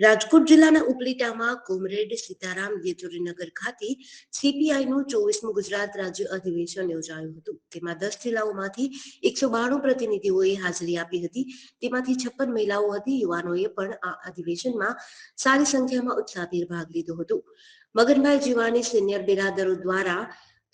રાજકોટ જિલ્લાના ઉપલેટામાં કોમરેડ સીતારામ યેચુરીનગર ખાતે સીપીઆઈનું ચોવીસમું ગુજરાત રાજ્ય અધિવેશન યોજાયું હતું. તેમાં દસ જિલ્લાઓમાંથી એકસો બાણું પ્રતિનિધિઓએ હાજરી આપી હતી. તેમાંથી છપ્પન મહિલાઓ હતી. યુવાનોએ પણ આ અધિવેશનમાં સારી સંખ્યામાં ઉત્સાહભેર ભાગ લીધો હતો. મગનભાઈ જીવાની સિનિયર બિરાદરો દ્વારા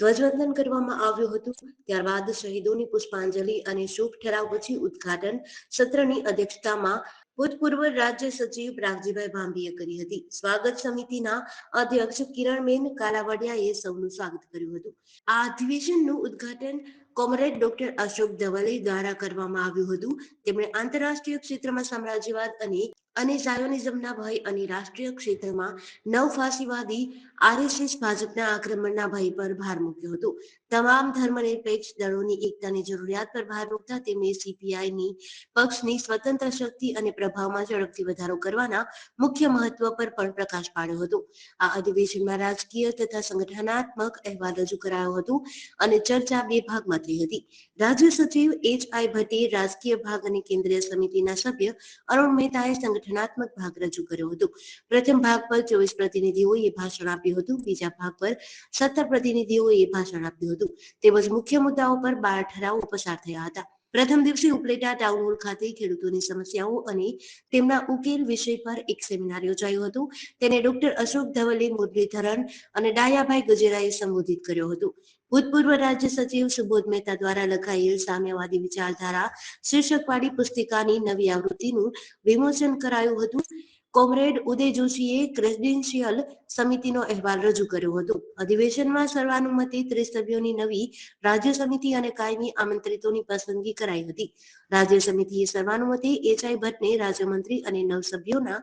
ધ્વજવંદન કરવામાં આવ્યું હતું. ત્યારબાદ શહીદોની પુષ્પાંજલિ અને શુભ ઠરાવ પછી ઉદ્ઘાટન સત્રની અધ્યક્ષતામાં ભૂતપૂર્વ રાજ્ય સચિવ પ્રાગજીભાઈ ભાંભીએ કરી હતી. સ્વાગત સમિતિના અધ્યક્ષ કિરણબેન કાલાવડિયાએ સૌનું સ્વાગત કર્યું હતું. આ અધિવેશનનું ઉદ્ઘાટન કોમરેડ ડોક્ટર અશોક ધવલે દ્વારા કરવામાં આવ્યું હતું. તેમણે આંતરરાષ્ટ્રીય ક્ષેત્રમાં સામ્રાજ્યવાદ અને અને ઝાયોનિઝમના ભય અને રાષ્ટ્રીય ક્ષેત્રમાં નવ ફાસીવાદી આરએસએસ ભાજપના આક્રમણના ભય પર ભાર મૂક્યો હતો. તમામ ધર્મનિરપેક્ષ દળોની એકતાની જરૂરિયાત પર ભાર મૂકતા તેમણે સીપીઆઈની પક્ષની સ્વતંત્ર શક્તિ અને પ્રભાવમાં ઝડપથી વધારો કરવાના મુખ્ય મહત્વ પર પણ પ્રકાશ પાડ્યો હતો. આ અધિવેશનમાં રાજકીય તથા સંગઠનાત્મક અહેવાલ રજૂ કરાયો હતો અને ચર્ચા બે ભાગમાં થઈ હતી. રાજ્ય સચિવ એચ આઈ ભટ્ટે રાજકીય ભાગ અને કેન્દ્રીય સમિતિના સભ્ય અરુણ મહેતાએ સંગઠનાત્મક ભાગ રજૂ કર્યો હતો. પ્રથમ ભાગ પર ચોવીસ પ્રતિનિધિઓએ ભાષણ આપ્યું હતું. બીજા ભાગ પર સત્તર પ્રતિનિધિઓએ ભાષણ આપ્યું હતું. તેમજ મુખ્ય મુદ્દાઓ પર બાર ઠરાવો પસાર થયા હતા. પ્રથમ દિવસે ઉપલેટા ટાઉન હોલ ખાતે ખેડૂતોની સમસ્યાઓ અને તેમના ઉકેલ વિષય પર એક સેમિનાર યોજાયો હતો. તેને ડોક્ટર અશોક ધવલે મુરલીધરન અને ડાયાભાઈ ગજેરાએ સંબોધિત કર્યો હતો. ભૂતપૂર્વ રાજ્ય સચિવ સુબોધ મહેતા દ્વારા લખાયેલ સામ્યવાદી વિચારધારા શીર્ષકવાળી પુસ્તિકાની નવી આવૃત્તિનું વિમોચન કરાયું હતું. કોમરેડ ઉદય જોશીએ ક્રેડેન્શિયલ સમિતિનો અહેવાલ રજૂ કર્યો હતો. અધિવેશનમાં સર્વાનુમતે ત્રીસ સભ્યોની નવી રાજ્ય સમિતિ અને કાયમી આમંત્રિતોની પસંદગી કરાઈ હતી. રાજ્ય સમિતિએ સર્વાનુમતે એચઆઈ ભટ્ટને રાજ્યમંત્રી અને નવ સભ્યોના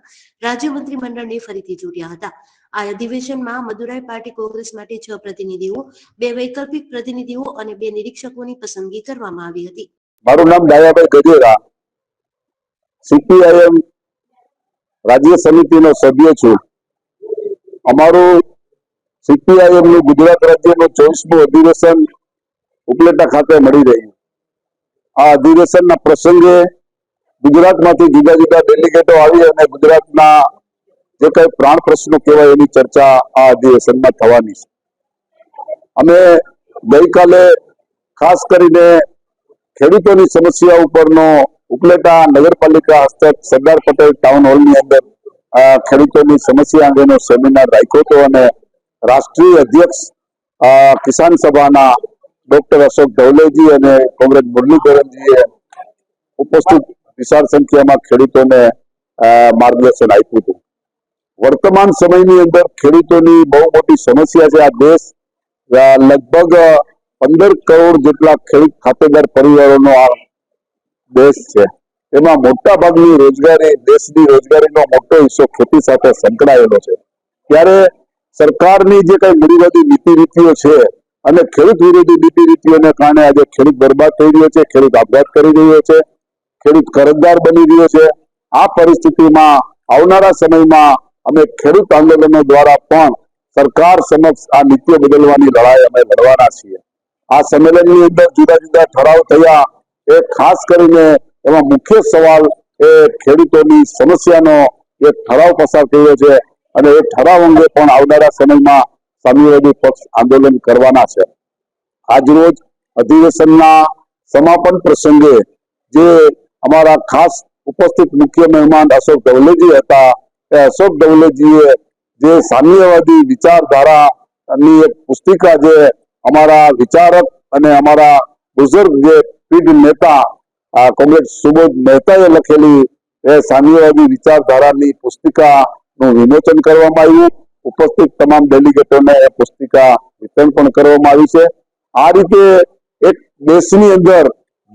રાજ્ય મંત્રીમંડળને ફરીથી ચૂંટ્યા હતા. આ અધિવેશનમાં મદુરાઈ પાર્ટી કોંગ્રેસ માટે છ પ્રતિનિધિઓ, બે વૈકલ્પિક પ્રતિનિધિઓ અને બે નિરીક્ષકોની પસંદગી કરવામાં આવી હતી. મારું નામ ડાયાભાઈ ગજેરા. સીપીઆઈએમ રાજ્ય સમિતિનો સભ્ય છું. અમારું સીપીઆઈએમનું ગુજરાત રાજ્યનું ચોવીસમું અધિવેશન ઉપલેટા ખાતે મળી રહ્યું. આ અધિવેશનના પ્રસંગે ગુજરાતમાંથી જુદા જુદા ડેલિગેટો આવી અને ગુજરાતના જે કઈ પ્રાણ પ્રશ્નો કહેવાય એની ચર્ચા આ અધિવેશનમાં થવાની છે. અમે ગઈકાલે ખાસ કરીને ખેડૂતોની સમસ્યા ઉપરનો ઉપલેટા નગરપાલિકા હસ્તક સરદાર પટેલ ટાઉન હોલની અંદર ખેડૂતોની સમસ્યા અંગેનો સેમિનાર રાખ્યો હતો અને રાષ્ટ્રીય અધ્યક્ષ કિસાન સભાના ડોક્ટર અશોક ધવલેજી અને કોમરેડ મુરલીધરનજીએ ઉપસ્થિત વિશાળ સંખ્યામાં ખેડૂતોને માર્ગદર્શન આપ્યું હતું. વર્તમાન સમયની અંદર ખેડૂતોની બહુ મોટી સમસ્યા છે. આ દેશ લગભગ પંદર કરોડ જેટલા ખેડૂત ખાતેદાર પરિવારોનો આ દેશ છે. એમાં મોટા ભાગની રોજગારી, દેશની રોજગારીનો મોટો હિસ્સો ખેતી સાથે સંકળાયેલો છે. ત્યારે સરકારની જે કઈ મૂડીવાદી નીતિ રીતિઓ છે અને ખેડૂત વિરોધી નીતિ રીતિઓને કારણે આજે ખેડૂત બરબાદ થઈ રહ્યો છે, ખેડૂત આપઘાત કરી રહ્યો છે, ખેડૂત કરજદાર બની રહ્યો છે. આ પરિસ્થિતિમાં આવનારા સમયમાં અમે ખેડૂત આંદોલનો દ્વારા પણ સરકાર સમક્ષ આ નીતિઓ બદલવાની લડાઈ અમે લડવાના છીએ. આ સંમેલનની અંદર જુદા જુદા ઠરાવ થયા. એ ખાસ કરીને એમાં મુખ્ય સવાલ એ ખેડૂતોની સમસ્યાનો એક ઠરાવ પસાર કર્યો છે અને એ ઠરાવ અંગે પણ આવનારા સમયમાં સામ્યવાદી પક્ષ આંદોલન કરવાના છે. આજરોજ અધિવેશનના સમાપન પ્રસંગે જે અમારા ખાસ ઉપસ્થિત મુખ્ય મહેમાન અશોક દવલેજી હતા, એ અશોક દવલેજીએ જે સામ્યવાદી વિચારધારાની એક પુસ્તિકા જે અમારા વિચારક અને અમારા બુઝુર્ગ જે પીઢ નેતા કોંગ્રેસ સુબોધ મહેતાએ લખેલી એ સામ્યવાદી વિચારધારાની પુસ્તિકાનું વિમોચન કરવામાં આવ્યું. ઉપસ્થિત તમામ ડેલિગેટોને એ પુસ્તિકા વિતરણ પણ કરવામાં આવી છે. આ રીતે એક દેશની અંદર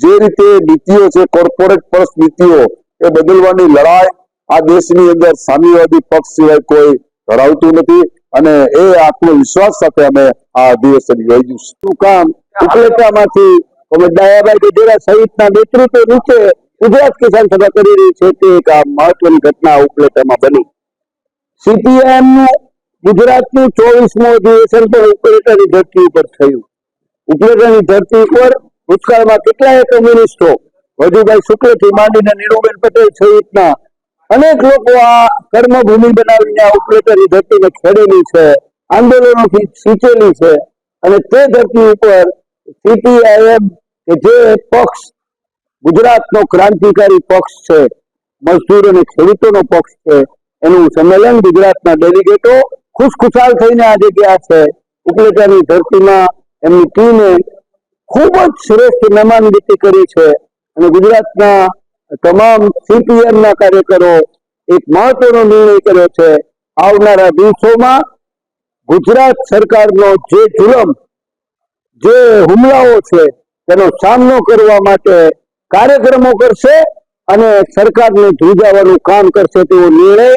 જે રીતે નીતિઓ છે, કોર્પોરેટ પર્સ નીતિઓ, એ બદલવાની લડાઈ આ દેશની અંદર સામ્યવાદી પક્ષ સિવાય કોઈ ધરાવતું નથી અને એ આત્મવિશ્વાસ સાથે અમે આ અધિવેશન યોજ્યું શું કામ? ઉપલેટામાંથી અમે દયાભાઈ ગજેરા સહિતના નેતૃત્વ નીચે ગુજરાત કિસાન સભા કરી રહી છે તે એક આ મહત્વની ઘટના ઉપલેટામાં બની. સીપીએમ ગુજરાતનું ચોવીસમું અધિવેશન પણ ઉપલેટાની ધરતી ઉપર થયું. ઉપલેટાની ધરતી ઉપર ભૂતકાળમાં કેટલાય કમ્યુનિસ્ટો, વજુભાઈ શુક્લથી માંડીને નીરુબેન પટેલ સહિતના અનેક લોકો આ કર્મભૂમિ બનાવીને આ ઉપલેટાની ધરતીને ખેડેલી છે, આંદોલનોથી સિંચેલી છે અને તે ધરતી ઉપર સીપીઆઈએમ કે જે પક્ષ, ગુજરાતનો ક્રાંતિકારી પક્ષ છે, મજદૂર અને ખેડૂતોનો પક્ષ છે, એનું સંમેલન ગુજરાતના ડેલિગેટો ખુશખુશાલ થઈને આ ગયા છે. ઉપલેટાની ધરતીમાં એમની ટીમે ખૂબ જ શ્રેષ્ઠ મહેમાનગતિ કરી છે અને ગુજરાતના તમામ સીપીએમના કાર્યકરો એક મહત્વનો નિર્ણય કર્યો છે. આવનારા દિવસોમાં ગુજરાત સરકારનો જે જુલમ જે હુમલાઓ છે, તેનો સામનો કરવા માટે કાર્યક્રમો કરશે અને સરકારને ધ્રુજાવાનું કામ કરશે તેવો નિર્ણય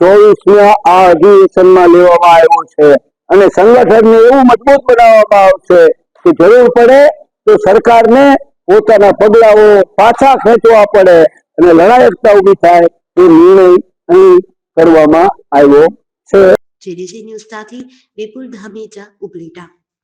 ચોવીસમાં આ અધિવેશનમાં લેવામાં આવ્યો છે. અને સંગઠનને એવું મજબૂત બનાવવામાં આવશે કે જરૂર પડે તો સરકારને પોતાના પગલાઓ પાછા ખેંચવા પડે અને લડાયકતા ઊભી થાય એ નિર્ણય અહીં કરવામાં આવ્યો છે. જેડીસી ન્યૂઝ સાથે વિપુલ ધામેચા ઉપલેટા.